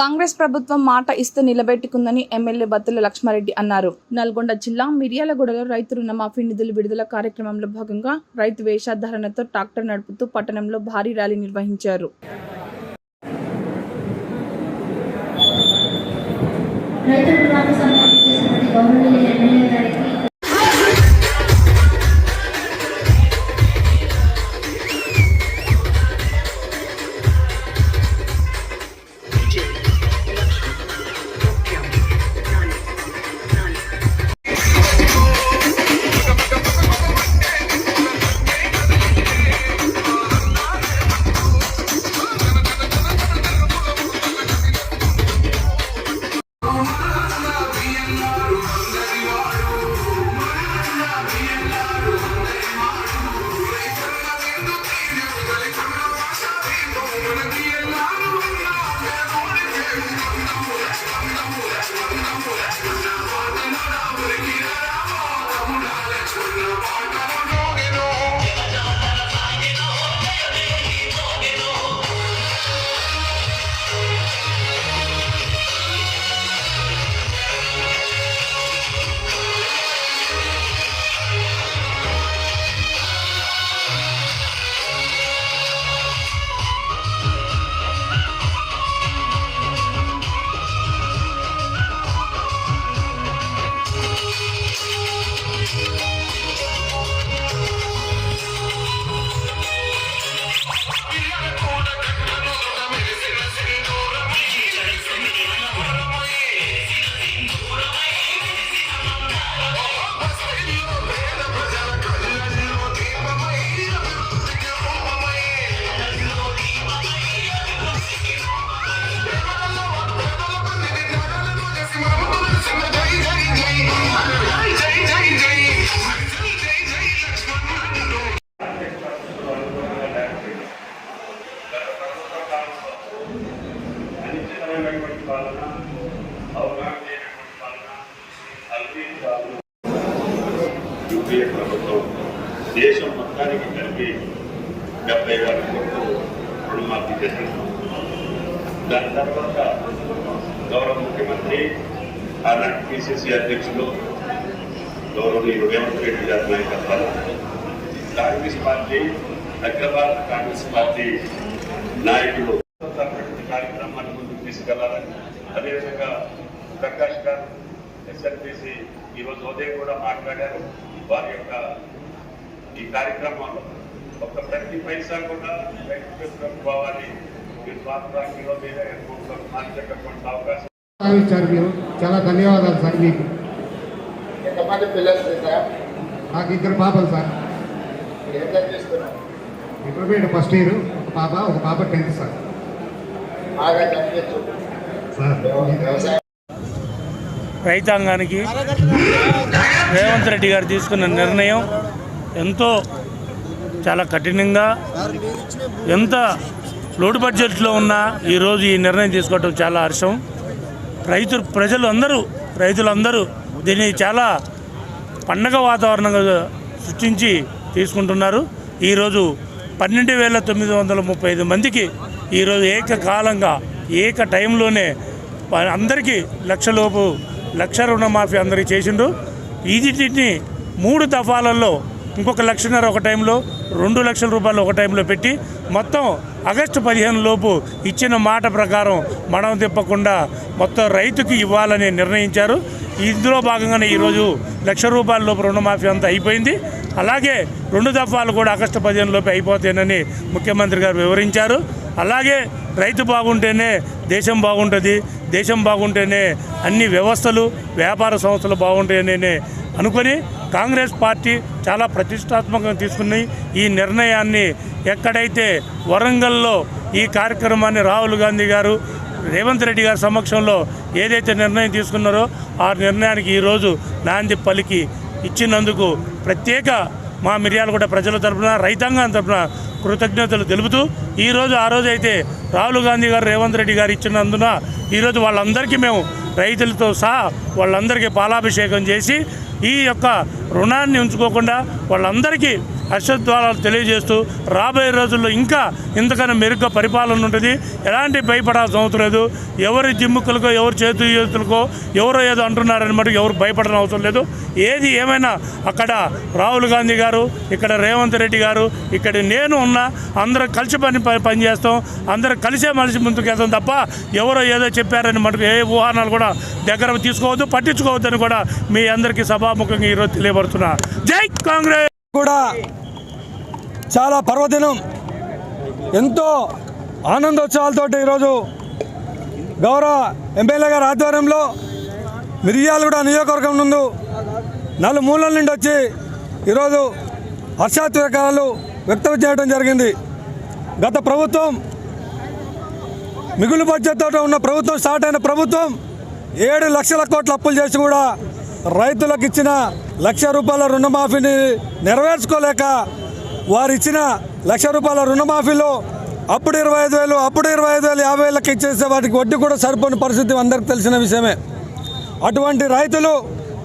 కాంగ్రెస్ ప్రభుత్వం మాట ఇస్తే నిలబెట్టుకుందని ఎమ్మెల్యే బత్తుల లక్ష్మారెడ్డి అన్నారు. నల్గొండ జిల్లా మిర్యాలగూడలో రైతు రుణమాఫీ నిధులు విడుదల కార్యక్రమంలో భాగంగా రైతు వేషధారణతో ట్రాక్టర్ నడుపుతూ పట్టణంలో భారీ ర్యాలీ నిర్వహించారు. రైతు రుణాలకు గవర్నమెంట్ ఎమ్మెల్యే గారికి అనిశ్చితమైనటువంటి పాలన అవగాహన లేనటువంటి పాలన అల్పీకాలు యూపీఏ ప్రభుత్వం దేశం మొత్తానికి కలిపి డెబ్బై వేల కోట్లు రుణమాఫీ చేసింది దాని తర్వాత గౌరవ ముఖ్యమంత్రి ఆనాటి పిసిసి అధ్యక్షులు గౌరవనీయులు రేవంత్ రెడ్డి గారి నాయకత్వాలు కాంగ్రెస్ పార్టీ అఖిల భారత కాంగ్రెస్ పార్టీ నాయకులు తరపున కార్యక్రమాన్ని ముందుకు తీసుకెళ్ళాలని. అదేవిధంగా ప్రకాష్ గారు ఎస్ఎల్పిసి ఈరోజు ఉదయం కూడా మాట్లాడారు. వారి యొక్క ఈ కార్యక్రమంలో ఒక ప్రతి పైసా కూడా చేతులకు పోవాలి. మీరు స్వాతంత్రానికి మీద మార్చేటటువంటి అవకాశం. సార్ మీరు చాలా ధన్యవాదాలు సార్ మీకు. ఎంతమంది పిల్లలు సార్ నాకు ఇద్దరు పాపలు సార్. ఇంటర్మీడియట్ ఫస్ట్ ఇయర్ ఒక పాప ఒక పాప టెన్త్ సార్. బాగా రైతాంగానికి రేవంత్ రెడ్డి గారు తీసుకున్న నిర్ణయం ఎంతో చాలా కఠినంగా ఎంత లోటు బడ్జెట్లో ఉన్నా ఈరోజు ఈ నిర్ణయం తీసుకోవడం చాలా హర్షం. రైతు ప్రజలు అందరూ రైతులందరూ దీన్ని చాలా పండగ వాతావరణంగా సృష్టించి తీసుకుంటున్నారు. ఈరోజు పన్నెండు వేల తొమ్మిది వందల ముప్పై ఐదు మందికి ఈరోజు ఏకకాలంగా ఏక టైంలోనే అందరికీ లక్షలోపు లక్ష రుణమాఫీ అందరికీ చేసిండ్రు. వీటిని మూడు దఫాలలో ఇంకొక లక్షన్నర ఒక టైంలో రెండు లక్షల రూపాయలు ఒక టైంలో పెట్టి మొత్తం ఆగస్టు పదిహేను లోపు ఇచ్చిన మాట ప్రకారం మనం తిప్పకుండా మొత్తం రైతుకి ఇవ్వాలని నిర్ణయించారు. ఇందులో భాగంగానే ఈరోజు లక్ష రూపాయల లోపు రుణమాఫీ అంతా అయిపోయింది. అలాగే రెండు దఫాలు కూడా ఆగస్టు పదిహేను లోపు అయిపోతాయనని ముఖ్యమంత్రి గారు వివరించారు. అలాగే రైతు బాగుంటేనే దేశం బాగుంటుంది దేశం బాగుంటేనే అన్ని వ్యవస్థలు వ్యాపార సంస్థలు బాగుంటాయనే అనుకొని కాంగ్రెస్ పార్టీ చాలా ప్రతిష్టాత్మకంగా తీసుకుని ఈ నిర్ణయాన్ని ఎక్కడైతే వరంగల్లో ఈ కార్యక్రమాన్ని రాహుల్ గాంధీ గారు రేవంత్ రెడ్డి గారి సమక్షంలో ఏదైతే నిర్ణయం తీసుకున్నారో ఆ నిర్ణయానికి ఈరోజు నాంది పలికి ఇచ్చినందుకు ప్రత్యేక మా మిర్యాలగూడ ప్రజల తరపున రైతాంగం తరపున కృతజ్ఞతలు తెలుపుతూ ఈరోజు ఆ రోజు అయితే రాహుల్ గాంధీ గారు రేవంత్ రెడ్డి గారు ఇచ్చినందున ఈరోజు వాళ్ళందరికీ మేము రైతులతో సహా వాళ్ళందరికీ పాలాభిషేకం చేసి ఈ యొక్క రుణాన్ని ఉంచుకోకుండా వాళ్ళందరికీ హర్షద్వారాలు తెలియజేస్తూ రాబోయే రోజుల్లో ఇంకా ఇంతకన్నా మెరుగ్గా పరిపాలన ఉంటుంది. ఎలాంటి భయపడాల్సిన అవసరం లేదు. ఎవరి జిమ్ముకలకో ఎవరి చేతు చేతులకో ఎవరో ఏదో అంటున్నారని మటుకు ఎవరు భయపడని అవసరం లేదు. ఏది ఏమైనా అక్కడ రాహుల్ గాంధీ గారు ఇక్కడ రేవంత్ రెడ్డి గారు ఇక్కడ నేను ఉన్నా అందరం కలిసి పని పనిచేస్తాం పని చేస్తాం. అందరం కలిసే మనిషి ముందుకు తప్ప ఎవరో ఏదో చెప్పారని మనకు ఏ ఊహానాలు కూడా దగ్గర తీసుకోవద్దు పట్టించుకోవద్దని కూడా మీ అందరికీ సభాముఖంగా ఈరోజు తెలియబడుతున్నా జై కాంగ్రెస్! కూడా చాలా పర్వదినం. ఎంతో ఆనందోత్సవాలతోటి ఈరోజు గౌరవ ఎమ్మెల్యే గారి ఆధ్వర్యంలో మిర్యాలగూడ నియోజకవర్గం నుండి నలుమూలల నుండి వచ్చి ఈరోజు హర్షాత్వకాలు వ్యక్తం చేయడం జరిగింది. గత ప్రభుత్వం మిగులు బడ్జెట్తో ఉన్న ప్రభుత్వం స్టార్ట్ అయిన ప్రభుత్వం ఏడు లక్షల కోట్ల అప్పులు చేసి కూడా రైతులకు ఇచ్చిన లక్ష రూపాయల రుణమాఫీని నెరవేర్చుకోలేక వారు ఇచ్చిన లక్ష రూపాయల రుణమాఫీలో అప్పుడు ఇరవై ఐదు వేలు అప్పుడు ఇరవై ఐదు వేలు యాభై వేలకి ఇచ్చేసే వాటికి వడ్డీ కూడా సరిపోని పరిస్థితి అందరికి తెలిసిన విషయమే. అటువంటి రైతులు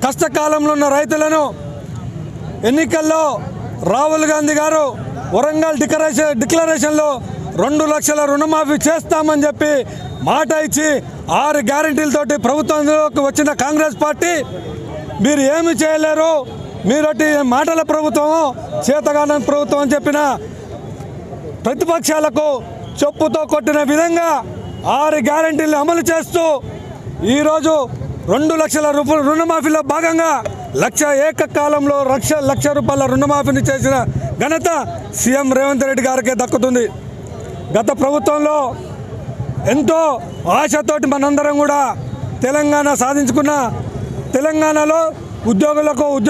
కష్టకాలంలో ఉన్న రైతులను ఎన్నికల్లో రాహుల్ గాంధీ గారు వరంగల్ డిక్లరేషన్ డిక్లరేషన్లో రెండు లక్షల రుణమాఫీ చేస్తామని చెప్పి మాట ఇచ్చి ఆరు గ్యారంటీలతోటి ప్రభుత్వంలోకి వచ్చిన కాంగ్రెస్ పార్టీ మీరు ఏమి చేయలేరు? మీరొట్టి మాటల ప్రభుత్వం చేతగాన ప్రభుత్వం అని చెప్పిన ప్రతిపక్షాలకు చెప్పుతో కొట్టిన విధంగా ఆరు గ్యారంటీలు అమలు చేస్తూ ఈరోజు రెండు లక్షల రూపాయలు రుణమాఫీలో భాగంగా లక్ష ఏకకాలంలో లక్ష లక్ష రూపాయల రుణమాఫీని చేసిన ఘనత సీఎం రేవంత్ రెడ్డి గారికే దక్కుతుంది. గత ప్రభుత్వంలో ఎంతో ఆశతోటి మనందరం కూడా తెలంగాణ సాధించుకున్న తెలంగాణలో ఉద్యోగులకు ఉద్యోగ